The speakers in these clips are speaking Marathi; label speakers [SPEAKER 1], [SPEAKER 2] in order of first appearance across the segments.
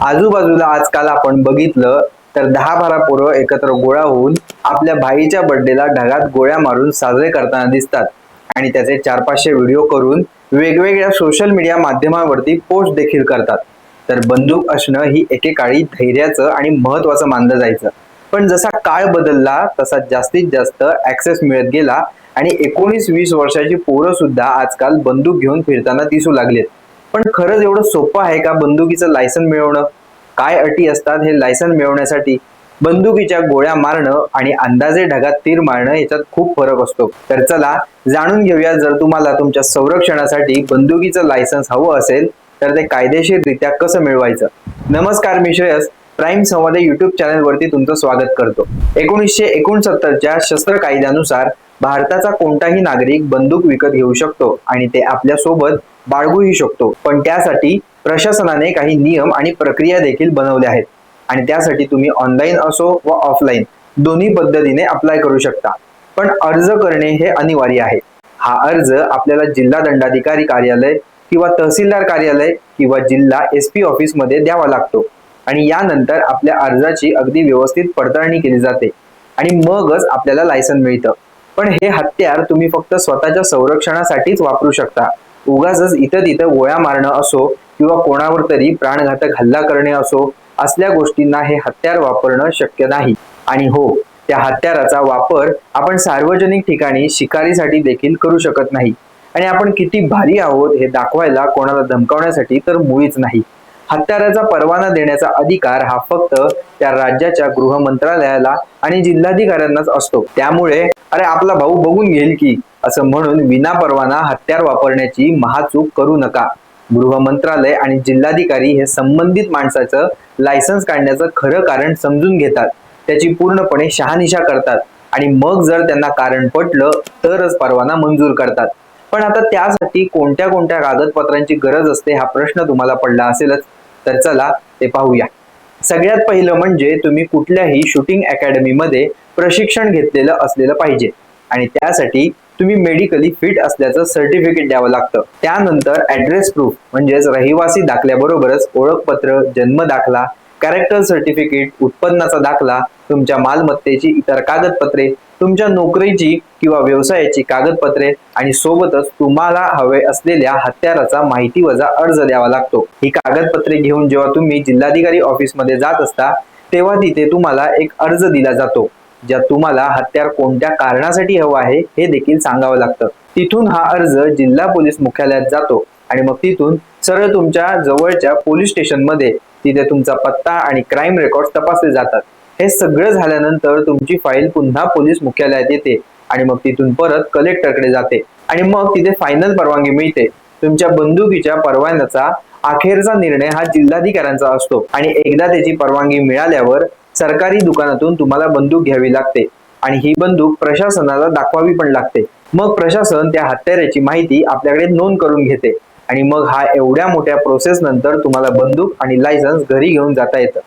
[SPEAKER 1] आजूबाजूला आजकाल आपण बघितलं तर दहा बारा पोरं एकत्र गोळा होऊन आपल्या भाईच्या बर्थडेला ढगात गोळ्या मारून साजरे करताना दिसतात. आणि त्याचे चार पाचशे व्हिडिओ करून वेगवेगळ्या सोशल मीडिया माध्यमांवरती पोस्ट देखील करतात. तर बंदूक असणं ही एकेकाळी धैर्याचं आणि महत्वाचं मानलं जायचं. पण जसा काळ बदलला तसा जास्तीत जास्त ऍक्सेस मिळत गेला आणि एकोणीस वीस वर्षाची पोरं सुद्धा आजकाल बंदूक घेऊन फिरताना दिसू लागलेत. पण खरंच एवढं सोपं आहे का बंदुकीचं लायसन मिळवणं? काय अटी असतात हे लायसन मिळवण्यासाठी? बंदुकीच्या गोळ्या मारणं आणि अंदाजे ढगात तीर मारणं याच्यात खूप फरक असतो. तर चला जाणून घेऊया जर तुम्हाला तुमच्या संरक्षणासाठी बंदुकीचं लायसन्स हवं असेल तर ते कायदेशीररित्या कसं मिळवायचं? नमस्कार मी श्रेयस. प्राईम संवाद युट्यूब चॅनलवरती तुमचं स्वागत करतो. एकोणीसशे एकोणसत्तरच्या शस्त्र कायद्यानुसार भारताचा कोणताही नागरिक बंदूक विकत घेऊ शकतो आणि ते आपल्यासोबत बाळगूही शकतो. पण त्यासाठी प्रशासनाने काही नियम आणि प्रक्रिया देखील बनवल्या आहेत. आणि त्यासाठी तुम्ही ऑनलाईन असो व ऑफलाईन दोन्ही पद्धतीने अप्लाय करू शकता. पण अर्ज करणे हे अनिवार्य आहे. हा अर्ज आपल्याला जिल्हा दंडाधिकारी कार्यालय किंवा तहसीलदार कार्यालय किंवा जिल्हा एस पी ऑफिसमध्ये द्यावा लागतो. आणि यानंतर आपल्या अर्जाची अगदी व्यवस्थित पडताळणी केली जाते. आणि मगच आपल्याला लायसन मिळतं. पण हे हत्यार तुम्ही फक्त स्वतःच्या संरक्षणासाठीच वापरू शकता. उगाच इथं तिथं गोळ्या मारणं असो किंवा कोणावर तरी प्राणघातक हल्ला करणे असो असल्या गोष्टींना हे हत्यार वापरणं शक्य नाही. आणि हो त्या हत्याराचा वापर आपण सार्वजनिक ठिकाणी शिकारीसाठी देखील करू शकत नाही. आणि आपण किती भारी आहोत हे दाखवायला कोणाला धमकावण्यासाठी तर मुळीच नाही. हत्याराचा परवाना देण्याचा अधिकार हा फक्त त्या राज्याच्या गृह मंत्रालयाला आणि जिल्हाधिकाऱ्यांनाच असतो. त्यामुळे अरे आपला भाऊ बघून घेईल की असं म्हणून विना परवाना हत्यार वापरण्याची महाचूक करू नका. गृह मंत्रालय आणि जिल्हाधिकारी हे संबंधित माणसाचं लायसन्स काढण्याचं खरं कारण समजून घेतात. त्याची पूर्णपणे शहानिशा करतात. आणि मग जर त्यांना कारण पटलं तरच परवाना मंजूर करतात. पण आता त्यासाठी कोणत्या कोणत्या कागदपत्रांची गरज असते हा प्रश्न तुम्हाला पडला असेलच. तर चला ते पाहूया. सगळ्यात पहिलं म्हणजे तुम्ही कुठल्याही शूटिंग अकॅडमीमध्ये प्रशिक्षण घेतलेलं असलेलं पाहिजे. आणि त्यासाठी तुम्ही मेडिकली फिट असल्याचं सर्टिफिकेट द्यावं लागतं. त्यानंतर ऍड्रेस प्रूफ म्हणजेच रहिवासी दाखल्याबरोबरच ओळखपत्र जन्म दाखला कॅरेक्टर सर्टिफिकेट उत्पन्नाचा दाखला तुमच्या मालमत्तेची इतर कागदपत्रे तुमच्या नोकरीची किंवा व्यवसायाची कागदपत्रे आणि सोबतच तुम्हाला हवे असलेल्या हत्याराचा माहिती वजा अर्ज द्यावा लागतो. ही कागदपत्रे घेऊन जेव्हा तुम्ही जिल्हाधिकारी ऑफिसमध्ये जात असता तेव्हा तिथे तुम्हाला एक अर्ज दिला जातो ज्यात तुम्हाला हत्यार कोणत्या कारणासाठी हवं आहे हे देखील सांगावं लागतं. तिथून हा अर्ज जिल्हा पोलीस मुख्यालयात जातो आणि मग तिथून सरळ तुमच्या जवळच्या पोलीस स्टेशनमध्ये तिथे तुमचा पत्ता आणि क्राईम रेकॉर्ड तपासले जातात. हे सगळं झाल्यानंतर तुमची फाईल पुन्हा पोलीस मुख्यालयात येते. आणि मग तिथून परत कलेक्टरकडे जाते. आणि मग तिथे फायनल परवानगी मिळते. तुमच्या बंदुकीच्या परवान्याचा अखेरचा निर्णय हा जिल्हाधिकाऱ्यांचा असतो. आणि एकदा त्याची परवानगी मिळाल्यावर सरकारी दुकानातून तुम्हाला बंदूक घ्यावी लागते. आणि ही बंदूक प्रशासनाला दाखवावी पण लागते. मग प्रशासन त्या हत्याऱ्याची माहिती आपल्याकडे नोंद करून घेते. आणि मग हा एवढ्या मोठ्या प्रोसेस नंतर तुम्हाला बंदूक आणि लायसन्स घरी घेऊन जाता येतं.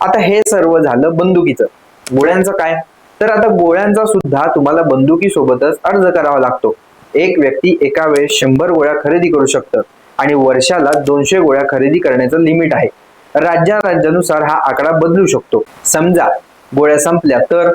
[SPEAKER 1] आता हे सर्व झालं बंदुकीचं. गोळ्यांचं काय? तर आता गोळ्यांचा सुद्धा तुम्हाला बंदुकीसोबतच अर्ज करावा लागतो. एक व्यक्ती एका वेळेस शंभर गोळ्या खरेदी करू शकतं आणि वर्षाला दोनशे गोळ्या खरेदी करण्याचं लिमिट आहे. राज्या राज्यानुसार हा आकडा बदलू शकतो. समजा गोळ्या संपल्या तर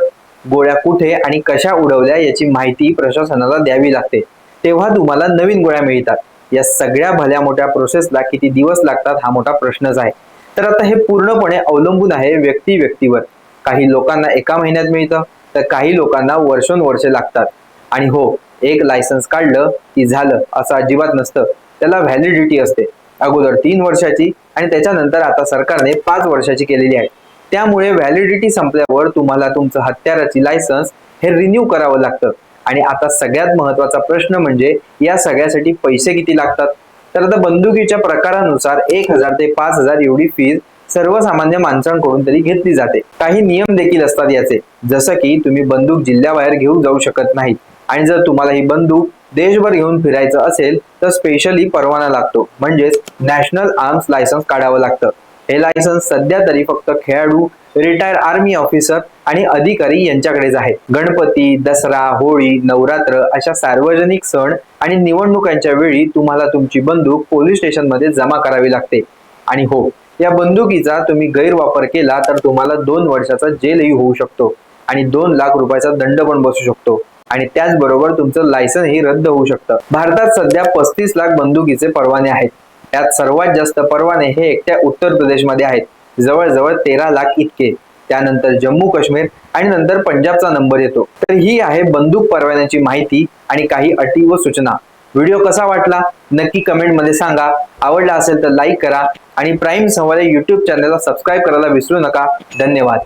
[SPEAKER 1] गोळ्या कुठे आणि कशा उडवल्या याची माहिती प्रशासनाला द्यावी लागते. तेव्हा तुम्हाला नवीन गोळ्या मिळतात. या सगळ्या भल्या मोठ्या प्रोसेसला किती दिवस लागतात हा मोठा प्रश्नच आहे. तर आता हे पूर्णपणे अवलंबून आहे व्यक्ती व्यक्तीवर काही लोकांना एका महिन्यात मिळतं तर काही लोकांना वर्षोनवर्षे लागतात. आणि हो एक लायसन्स काढलं की झालं असं अजिबात नसतं. त्याला व्हॅलिडिटी असते. अगोदर तीन वर्षाची आणि त्याच्यानंतर आता सरकारने पाच वर्षाची केलेली आहे. त्यामुळे व्हॅलिडिटी संपल्यावर तुम्हाला तुमचं हत्याराची लायसन्स हे रिन्यू करावं लागतं. आणि आता सगळ्यात महत्त्वाचा प्रश्न म्हणजे या सगळ्यासाठी पैसे किती लागतात? तर आता बंदुकीच्या प्रकारानुसार एक हजार ते पाच हजार एवढी फीज सर्वसामान्य माणसांकडून तरी घेतली जाते. काही नियम देखील असतात याचे. जसं की तुम्ही बंदूक जिल्ह्याबाहेर घेऊन जाऊ शकत नाही आणि जर तुम्हाला ही बंदूक देशभर घेऊन फिरायचं असेल तर स्पेशली परवाना लागतो. म्हणजेच नॅशनल आर्म्स लायसन्स काढावं लागतं. हे लायसन्स सध्या तरी फक्त खेळाडू रिटायर आर्मी ऑफिसर आणि अधिकारी यांच्याकडेच आहे. गणपती दसरा होळी नवरात्र अशा सार्वजनिक सण आणि निवडणुकांच्या वेळी तुम्हाला तुमची बंदूक पोलीस स्टेशनमध्ये जमा करावी लागते. आणि हो या बंदुकीचा तुम्ही गैरवापर केला तर तुम्हाला दोन वर्षाचा जेलही होऊ शकतो आणि दोन लाख रुपयाचा दंड पण बसू शकतो. आणि त्याचबरोबर तुमचं लायसन ही रद्द होऊ शकतं. भारतात सध्या पस्तीस लाख बंदुकीचे परवाने आहेत. त्यात सर्वात जास्त परवाने हे एकट्या उत्तर प्रदेशमध्ये आहेत. जवळजवळ तेरा लाख इतके. त्यानंतर जम्मू काश्मीर आणि नंतर पंजाबचा नंबर येतो. तर ही आहे बंदूक परवान्याची माहिती आणि काही अटी व सूचना. व्हिडिओ कसा वाटला नक्की कमेंटमध्ये सांगा. आवडला असेल तर लाईक करा आणि प्राईम संवाद युट्यूब चॅनलला सबस्क्राईब करायला विसरू नका. धन्यवाद.